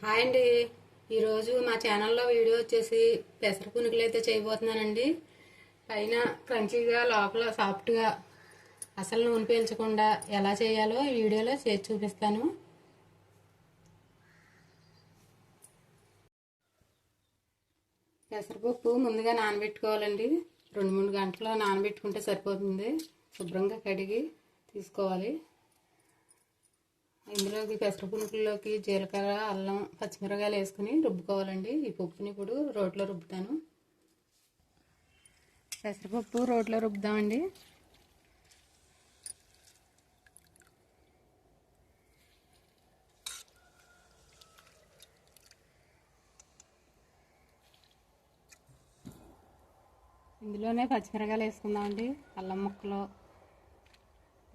Hi అండి. ఈరోజు మా ఛానల్లో వీడియో వచ్చేసి పెసర పునుకులు అయితే చేయబోతున్నానండి. పైన క్రంచీగా లోపల సాఫ్ట్గా అసలు నూనె పీల్చకుండా ఎలా చేయాలో ఈ వీడియోలో చేసి చూపిస్తాను. పెసరపప్పు ముందుగా నానబెట్టుకోవాలండి. రెండు మూడు గంటలు నానబెట్టుకుంటే సరిపోతుంది. శుభ్రంగా కడిగి తీసుకోవాలి. ఇందులోకి పెసర పునుకుల్లోకి జీలకర్ర అల్లం పచ్చిమిరకాయలు వేసుకుని రుబ్బుకోవాలండి. ఈ పప్పుని ఇప్పుడు రోట్లో రుబ్బుతాను. పెసరపప్పు రోట్లో రుబ్బుదామండి. ఇందులోనే పచ్చిమిరకాయలు వేసుకుందామండి. అల్లం ముక్కలు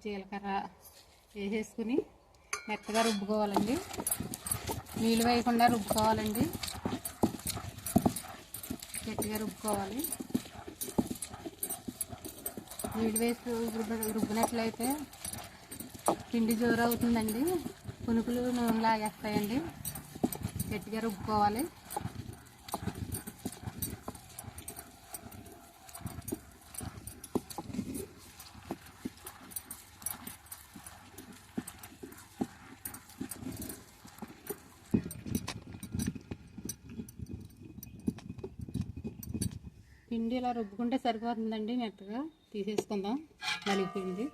జీలకర్ర వేసేసుకుని మెత్తగా రుబ్బుకోవాలండి. నీళ్ళు వేయకుండా రుబ్బుకోవాలండి. గట్టిగా రుబ్బుకోవాలి. నీళ్ళు వేసి రుబ్బినట్లయితే పిండి జోరు అవుతుందండి. పునుకులు నూనె లాగేస్తాయండి గట్టిగా రుబ్బుకోవాలి. పిండి ఇలా రుబ్బుకుంటే సరిపోతుందండి మెత్తగా తీసేసుకుందాం. నలిగిపోయింది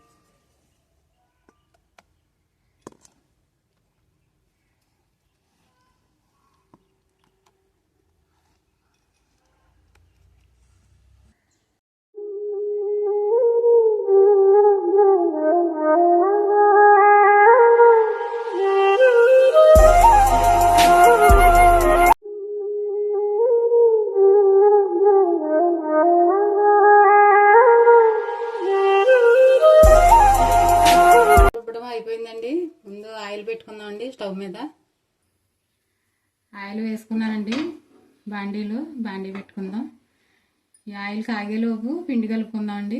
స్టవ్ మీద? ఆయిల్ వేసుకున్నానండి. బాండీలో బాండీ పెట్టుకుందాం. ఈ ఆయిల్ కాగేలోపు పిండి కలుపుకుందామండి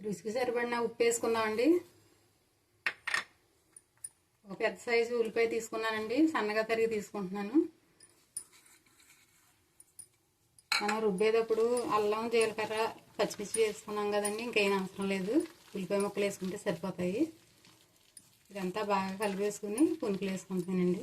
రుచికి సరిపడిన ఉప్పు వేసుకుందామండి ఒక పెద్ద సైజు ఉల్లిపాయ తీసుకున్నానండి. సన్నగా తరిగి తీసుకుంటున్నాను. మనం రుబ్బేటప్పుడు అల్లం జీలకర్ర పచ్చిమిర్చి వేసుకున్నాం కదండి. ఇంకేం అవసరం లేదు. ఉల్లిపాయ ముక్కలు వేసుకుంటే సరిపోతాయి. ఇదంతా బాగా కలిపేసుకుని పునుకులు వేసుకుంటానండి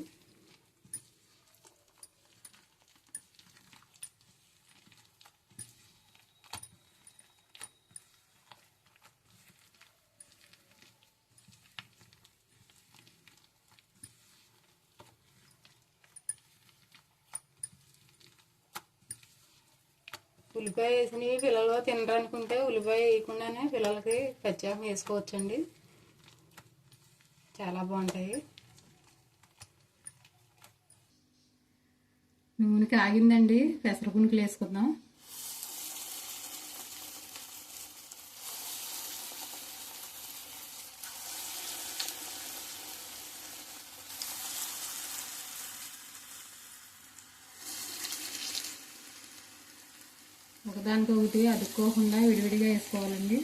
ఉల్లిపాయ వేసినవి పిల్లలు తినరనుకుంటే ఉల్లిపాయ వేయకుండానే పిల్లలకి ప్రత్యేకం వేసుకోవచ్చండి. చాలా బాగుంటాయి. నూనె కాగిందండి పెసర పునుకులు వేసుకుందాం. ఒకదానికొకటి అదుక్కోకుండా విడివిడిగా వేసుకోవాలండి.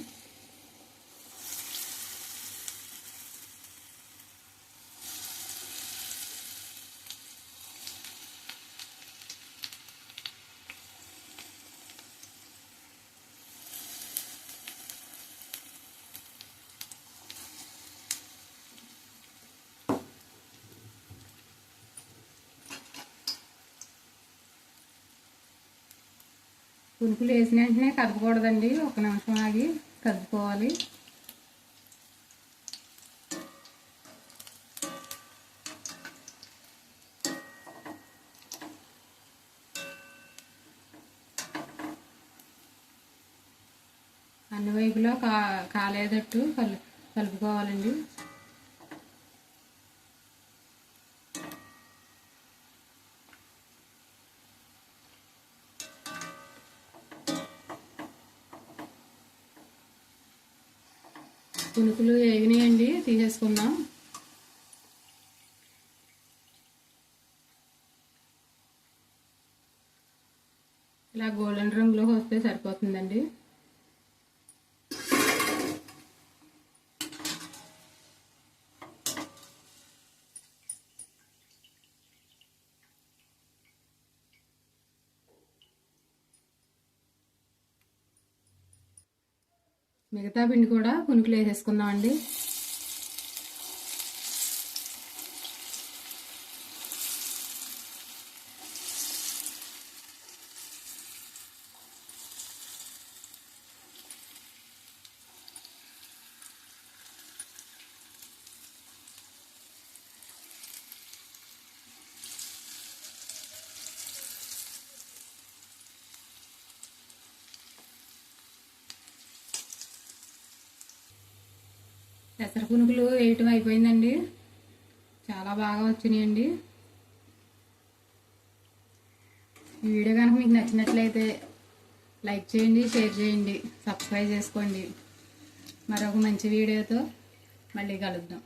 పులుపులు వేసిన వెంటనే కదపకూడదండి. ఒక నిమిషం ఆగి కదుపుకోవాలి. అన్ని వైపులో కా కాలేదట్టు కలు కలుపుకోవాలండి. పునుకులు వేగినాయండి తీసేసుకుందాం. ఇలా గోల్డెన్ రంగులో వస్తే సరిపోతుందండి. మిగతా పిండి కూడా పునుకులు వేసేసుకుందామండి. పెసర పునుకులు వేయటం అయిపోయిందండి. చాలా బాగా వచ్చినాయండి. ఈ వీడియో కనుక మీకు నచ్చినట్లయితే లైక్ చేయండి షేర్ చేయండి సబ్స్క్రైబ్ చేసుకోండి. మరొక మంచి వీడియోతో మళ్ళీ కలుద్దాం.